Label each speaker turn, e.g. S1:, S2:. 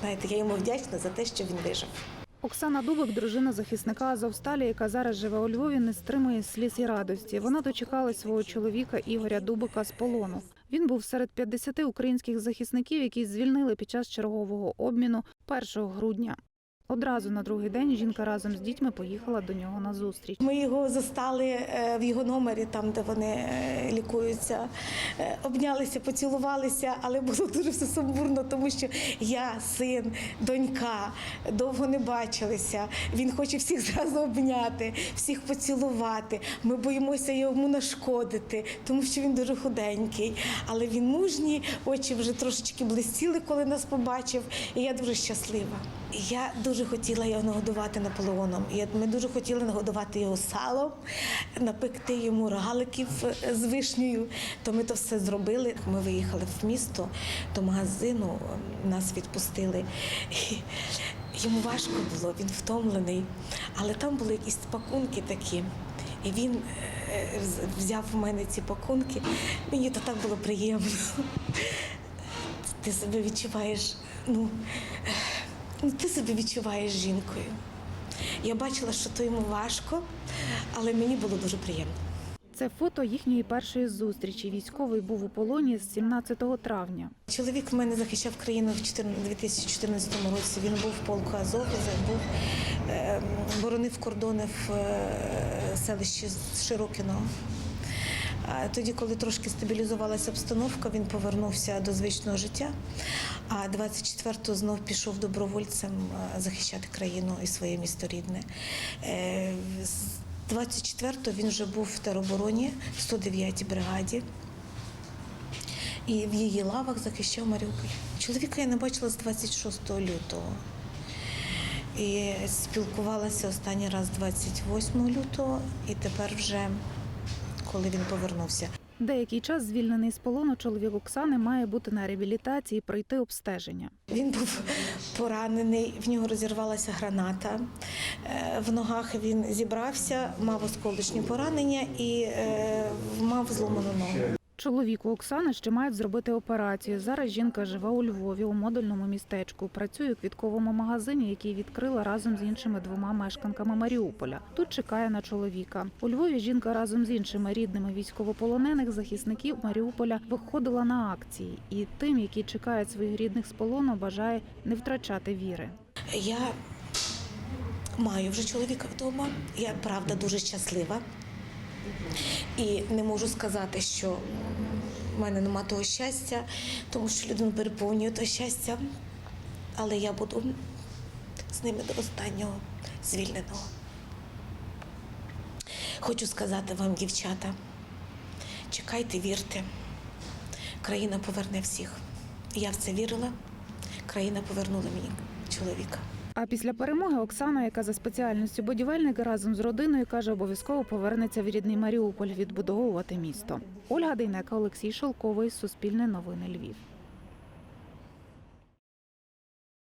S1: Знаєте, я йому вдячна за те, що він вижив.
S2: Оксана Дубик, дружина захисника Азовсталі, яка зараз живе у Львові, не стримує сліз і радості. Вона дочекала свого чоловіка Ігоря Дубика з полону. Він був серед 50 українських захисників, які звільнили під час чергового обміну 1 грудня. Одразу на другий день жінка разом з дітьми поїхала до нього на зустріч.
S1: Ми його застали е, в його номері, там де вони е, лікуються, Е, обнялися, поцілувалися, але було дуже все сумбурно, тому що я, син, донька довго не бачилися. Він хоче всіх зразу обняти, всіх поцілувати. Ми боїмося йому нашкодити, тому що він дуже худенький. Але він мужній, очі вже трошечки блистіли, коли нас побачив. І я дуже щаслива. Я дуже хотіла його нагодувати Наполеоном. Ми дуже хотіли нагодувати його салом, напекти йому рогаликів е, з вишнею. То ми то все зробили. Ми виїхали в місто до магазину, е, нас відпустили. Йому важко було, він втомлений, але там були якісь пакунки такі. І він е, взяв у мене ці пакунки. Мені то так було приємно. Ти себе відчуваєш, ну ти себе відчуваєш жінкою. Я бачила, що то йому важко, але мені було дуже приємно.
S2: Це фото їхньої першої зустрічі. Військовий був у полоні з 17 травня.
S1: Чоловік в мене захищав країну в 2014 році. Він був в полку Азов, був е, боронив кордони в е, селищі Широкіно. А тоді, коли трошки стабілізувалася обстановка, він повернувся до звичного життя. А 24-го знов пішов добровольцем е, захищати країну і своє місто рідне. Е, з 24-го він вже був в теробороні в 109-й бригаді і в її лавах захищав Маріуполь. Чоловіка я не бачила з 26 лютого. І спілкувалася останній раз 28 лютого, і тепер вже коли він повернувся.
S2: Деякий час звільнений з полону чоловік Оксани має бути на реабілітації, пройти обстеження.
S1: Він був поранений, в нього розірвалася граната. Е, В ногах він зібрався, мав осколочні поранення і е, мав зломану ногу.
S2: Чоловіку Оксани ще мають зробити операцію. Зараз жінка живе у Львові у модульному містечку. Працює у квітковому магазині, який відкрила разом з іншими двома мешканками Маріуполя. Тут чекає на чоловіка. У Львові жінка разом з іншими рідними військовополонених захисників Маріуполя виходила на акції і тим, які чекають своїх рідних з полону, бажає не втрачати віри.
S1: Я маю вже чоловіка вдома. Я правда дуже щаслива. І не можу сказати, що в мене нема того щастя, тому що людину переповнює то щастя. Але я буду з ними до останнього звільненого. Хочу сказати вам, дівчата, чекайте, вірте. Країна поверне всіх. Я в це вірила. Країна повернула мені чоловіка.
S2: А після перемоги Оксана, яка за спеціальністю будівельник, разом з родиною каже, обов'язково повернеться в рідний Маріуполь відбудовувати місто. Ольга Дейнека, Олексій Шолковий, Суспільне новини Львів.